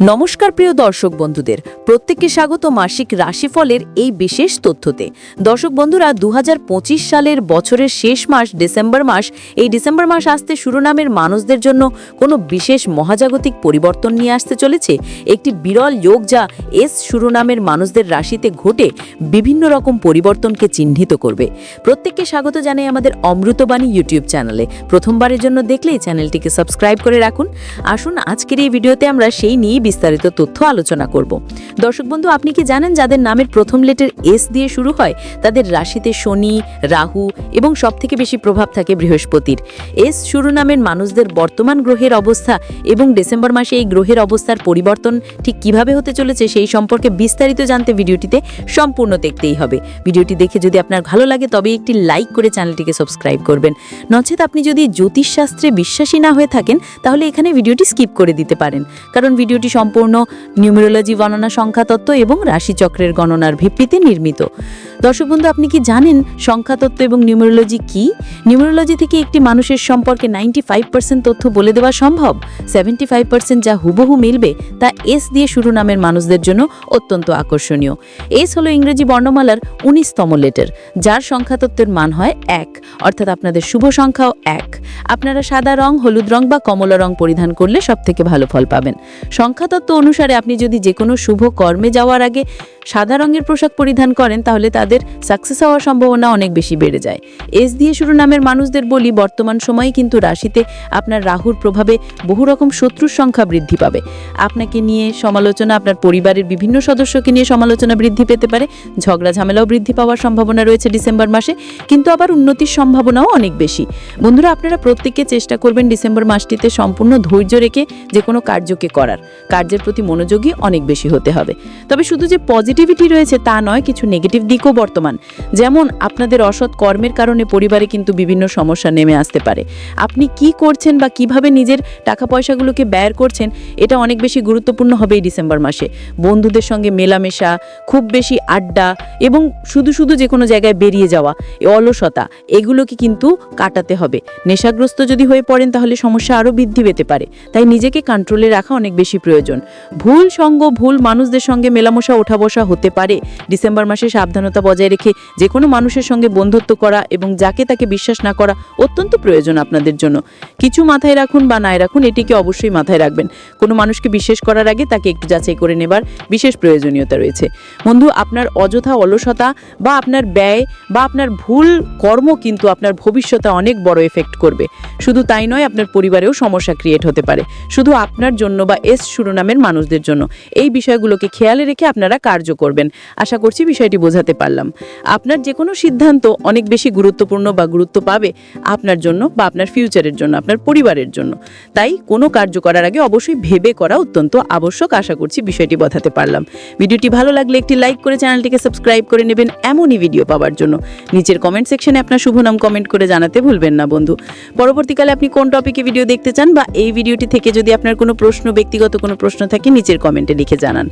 নমস্কার প্রিয় দর্শক বন্ধুদের, প্রত্যেককে স্বাগত মাসিক রাশিফলের এই বিশেষ তথ্যতে। দর্শক বন্ধুরা দু হাজার পঁচিশ সালের বছরের শেষ মাস, ডিসেম্বর মাস, এই ডিসেম্বর মাস আসতে শিরোনামের মানুষদের জন্য কোনো বিশেষ মহাজাগতিক পরিবর্তন নিয়ে আসতে চলেছে? একটি বিরল যোগ যা এস শিরোনামের মানুষদের রাশিতে ঘটে বিভিন্ন রকম পরিবর্তনকে চিহ্নিত করবে। প্রত্যেককে স্বাগত জানাই আমাদের অমৃতবাণী ইউটিউব চ্যানেলে। প্রথমবারের জন্য দেখলেই চ্যানেলটিকে সাবস্ক্রাইব করে রাখুন। আসুন, আজকের এই ভিডিওতে আমরা সেই নিয়ে বিস্তারিত তথ্য আলোচনা করব। দর্শক বন্ধু, আপনি কি জানেন যাদের নামের প্রথম লেটার এস দিয়ে শুরু হয়, তাদের রাশিতে শনি, রাহু এবং সবথেকে বেশি প্রভাব থাকে বৃহস্পতির। এস শুরু নামের মানুষদের বর্তমান গ্রহের অবস্থা এবং ডিসেম্বর মাসে এই গ্রহের অবস্থার পরিবর্তন ঠিক কীভাবে হতে চলেছে সেই সম্পর্কে বিস্তারিত জানতে ভিডিওটিতে সম্পূর্ণ দেখতেই হবে। ভিডিওটি দেখে যদি আপনার ভালো লাগে, তবে একটি লাইক করে চ্যানেলটিকে সাবস্ক্রাইব করবেন। নচেত আপনি যদি জ্যোতিষশাস্ত্রে বিশ্বাসী না হয়ে থাকেন, তাহলে এখানে ভিডিওটি স্কিপ করে দিতে পারেন। কারণ ভিডিওটি সম্পূর্ণ নিউমেরোলজি গণনা সংখ্যাতত্ত্ব এবং রাশিচক্রের গণনার ভিত্তিতে নির্মিত। দর্শক বন্ধু, আপনি কি জানেন সংখ্যাতত্ত্ব এবং নিউমেরোলজি কি? নিউমেরোলজি থেকে একটি মানুষের সম্পর্কে নাইনটি ফাইভ তথ্য বলে দেওয়া সম্ভব। সেভেন্টি ফাইভ যা হুবহু মিলবে, তা এস দিয়ে শুরু নামের মানুষদের জন্য অত্যন্ত আকর্ষণীয়। এস হলো ইংরেজি বর্ণমালার উনিশতম লেটার, যার সংখ্যাতত্ত্বের মান হয় এক। অর্থাৎ আপনাদের শুভ সংখ্যাও এক। আপনারা সাদা রং, হলুদ রং বা কমলা রং পরিধান করলে সব থেকে ভালো ফল পাবেন। সংখ্যাতত্ত্ব অনুসারে আপনি যদি যে কোনো শুভ কর্মে যাওয়ার আগে সাদা রঙের পোশাক পরিধান করেন, তাহলে তাদের সাকসেস হওয়ার সম্ভাবনা অনেক বেশি বেড়ে যায়। এস দিয়ে শুরু নামের মানুষদের বলি, বর্তমান সময়ে কিন্তু রাশিতে আপনার রাহুর প্রভাবে বহু রকম শত্রুর সংখ্যা বৃদ্ধি পাবে। আপনাকে নিয়ে সমালোচনা, আপনার পরিবারের বিভিন্ন সদস্যকে নিয়ে সমালোচনা বৃদ্ধি পেতে পারে। ঝগড়া, ঝামেলাও বৃদ্ধি পাওয়ার সম্ভাবনা রয়েছে ডিসেম্বর মাসে, কিন্তু আবার উন্নতির সম্ভাবনাও অনেক বেশি। বন্ধুরা, আপনারা প্রত্যেককে চেষ্টা করবেন ডিসেম্বর মাসটিতে সম্পূর্ণ ধৈর্য রেখে যে কোনো কার্যকে করার। কার্যের প্রতি মনোযোগী অনেক বেশি হতে হবে। তবে শুধু যে পজিটিভিটি রয়েছে তা নয়, কিছু নেগেটিভ দিকও বর্তমান। যেমন, আপনাদের অসৎ কর্মের কারণে পরিবারে কিন্তু বিভিন্ন সমস্যা নেমে আসতে পারে। আপনি কি করছেন বা কীভাবে নিজের টাকা পয়সাগুলোকে ব্যয় করছেন, এটা অনেক বেশি গুরুত্বপূর্ণ হবে এই ডিসেম্বর মাসে। বন্ধুদের সঙ্গে মেলামেশা, খুব বেশি আড্ডা এবং শুধু শুধু যে কোনো জায়গায় বেরিয়ে যাওয়া অলসতা, এগুলোকে কিন্তু কাটাতে হবে। নেশাগ্রস্ত যদি হয়ে পড়েন, তাহলে সমস্যা আরও বৃদ্ধি পেতে পারে। তাই নিজেকে কন্ট্রোলে রাখা অনেক বেশি প্রয়োজন। ভুল সঙ্গ, ভুল মানুষদের সঙ্গে মেলামেশা ওঠা বসা হতে পারে। ডিসেম্বর মাসে সাবধানতা বজায় রেখে যে কোনো মানুষের সঙ্গে বন্ধুত্ব করা এবং যাকে তাকে বিশ্বাস না করা অত্যন্ত প্রয়োজন আপনাদের জন্য। কিছু মাথায় রাখুন বা নাই রাখুন, এটিকে অবশ্যই মাথায় রাখবেন। কোনো মানুষকে বিশ্বাস করার আগে তাকে একটু যাচাই করে নেবার বিশেষ প্রয়োজনীয়তা রয়েছে। বন্ধু, আপনার অযথা অলসতা বা আপনার ব্যয় বা আপনার ভুল কর্ম কিন্তু আপনার ভবিষ্যতে অনেক বড় এফেক্ট করবে। শুধু তাই নয়, আপনার পরিবারেও সমস্যা ক্রিয়েট হতে পারে। শুধু আপনার জন্য বা এস শিরোনামের মানুষদের জন্য। এই বিষয়গুলোকে খেয়ালে রেখে আপনারা কার্য করবেন। আশা করছি বিষয়টি বোঝাতে পারলাম। আপনার যে কোনো সিদ্ধান্ত অনেক বেশি গুরুত্বপূর্ণ বা গুরুত্ব পাবে আপনার জন্য বা আপনার ফিউচারের জন্য, আপনার পরিবারের জন্য। তাই কোনো কার্য করার আগে অবশ্যই ভেবে করা অত্যন্ত আবশ্যক। আশা করছি বিষয়টি বোঝাতে পারলাম। ভিডিওটি ভালো লাগলে একটি লাইক করে চ্যানেলটিকে সাবস্ক্রাইব করে নেবেন এমনই ভিডিও পাওয়ার জন্য। নিচের কমেন্ট সেকশনে আপনার শুভ নাম কমেন্ট করে জানাতে ভুলবেন না, বন্ধু। পরবর্তীকালে আপনি কোন টপিকে ভিডিও দেখতে চান বা এই ভিডিওটি থেকে যদি আপনার কোনো প্রশ্ন, ব্যক্তিগত কোনো প্রশ্ন থাকে, নিচের কমেন্টে লিখে জানান।